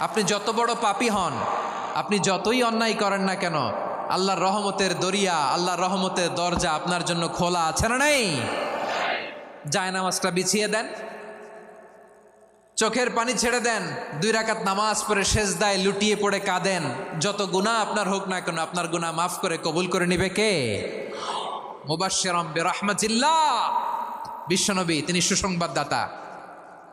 আপনি যত বড় পাপী হন, আপনি যতই অন্যায় করেন না কেন, আল্লাহর রহমতের দরিয়া, আল্লাহর রহমতের দরজা আপনার জন্য খোলা আছে না নাই? যায় নামাজটা বিছিয়ে দেন, চোখের পানি ছেড়ে দেন, দুই রাকাত নামাজ পড়ে শেষ দায় লুটিয়ে পড়ে কাঁদেন, যত গুণা আপনার হোক না কেন, আপনার গুণা মাফ করে কবুল করে নিবে কে? মুবাশশিরাম বিরহমাতিল্লাহ, বিশ্বনবী, তিনি সুসংবাদদাতা।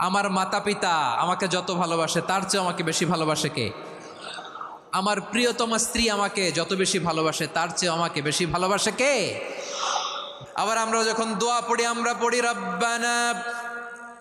আমার মাতা পিতা আমাকে যত ভালোবাসে, তার চেয়ে আমাকে বেশি ভালোবাসে কে? আমার প্রিয়তম স্ত্রী আমাকে যত বেশি ভালোবাসে, তার চেয়ে আমাকে বেশি ভালোবাসে কে? আবার আমরা যখন দোয়া পড়ি, আমরা পড়ি, রব্বানা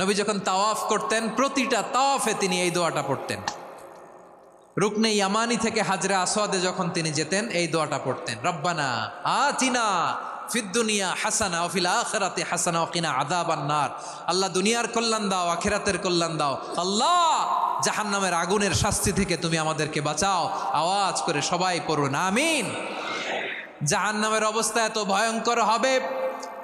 নবী যখন তাওয়াফ করতেন, প্রতিটা তাওয়াফে তিনি এই দোয়াটা পড়তেন। রুকনে ইয়ামানি থেকে হাজরা আসওয়াদে যখন তিনি যেতেন, এই দোয়াটা পড়তেন। রব্বানা আতিনা ফিদ্দুনিয়া হাসানা অফিল আখেরাতে হাসানা অকিনা আদাবান নার। আল্লাহ দুনিয়ার কল্যাণ দাও, আখেরাতের কল্যাণ দাও। আল্লাহ, জাহান্নামের আগুনের শাস্তি থেকে তুমি আমাদেরকে বাঁচাও। আওয়াজ করে সবাই পড়ুন, আমিন। জাহান্নামের অবস্থা এত ভয়ঙ্কর হবে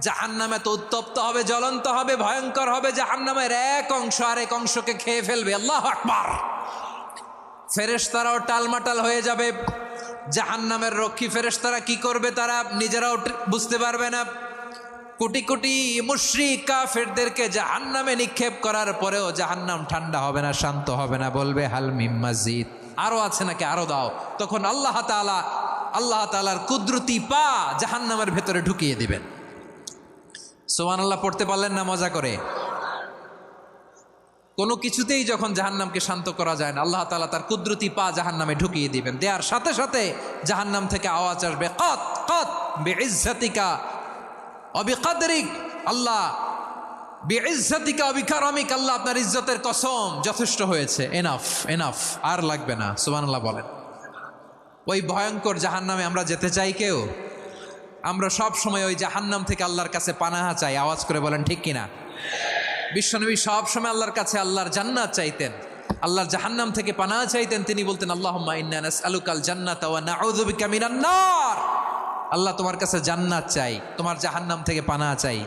জাহান্নামে তো উত্তপ্ত হবে, জ্বলন্ত হবে, ভয়ঙ্কর হবে, জাহান্নামের এক অংশ আর এক অংশকে খেয়ে ফেলবে। আল্লাহ আকবার। ফেরেশতারাও টালমাটাল হয়ে যাবে। জাহান্নামের রক্ষী ফেরেশতারা কি করবে তারা নিজেরাও বুঝতে পারবে না। কোটি কোটি মুশ্রিক কাফেরদেরকে জাহান্নামে নিক্ষেপ করার পরেও জাহান্নাম ঠান্ডা হবে না, শান্ত হবে না, বলবে হালমিম মসজিদ আরও আছে নাকি? আরও দাও। তখন আল্লাহ তাআলা, আল্লাহ তাআলার কুদরতি পা জাহান্নামের ভেতরে ঢুকিয়ে দিবেন। সোমান আল্লাহ পড়তে পারলেন না, মজা করে? কোনো কিছুতেই যখন জাহান্নামকে শান্ত করা যায় না, আল্লাহ তাআলা তার কুদরতি পা জাহান্নামে ঢুকিয়ে দিবেন। দেওয়ার সাথে সাথে জাহান্নাম থেকে আওয়াজ আসবে, কত কত, বেইজ্জাতিকা অবিকাদরিক আল্লাহ, বেইজ্জাতিকা অবিকারমিক আল্লাহ আপনার ইজ্জতের কসম যথেষ্ট হয়েছে। এনাফ এনাফ আর লাগবে না, সুবহানাল্লাহ বলেন। ওই ভয়ঙ্কর জাহান্নামে আমরা যেতে চাই কেউ? আমরা সব সময় ওই জাহান্নাম থেকে আল্লাহর কাছে পানাহা চাই। আওয়াজ করে বলেন, ঠিক কিনা? বিশ্বনবী সব সময় আল্লাহর কাছে আল্লাহর জান্নাত চাইতেন। আল্লাহর জাহান্নাম থেকে পানাহ চাইতেন। তিনি বলতেন, আল্লাহুম্মা ইন্না নাসআলুকাল জান্নাতা আল্লাহ তোমার কাছে জান্নাত চাই, তোমার জাহান্নাম থেকে পানাহ চাই।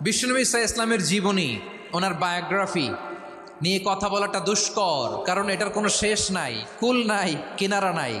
বিশ্বনবী সাল্লাল্লাহু ইসলামের জীবনী, ওনার বায়োগ্রাফি নিয়ে কথা বলাটা দুষ্কর, কারণ এটার কোনো শেষ নাই, কুল নাই, কিনারা নাই।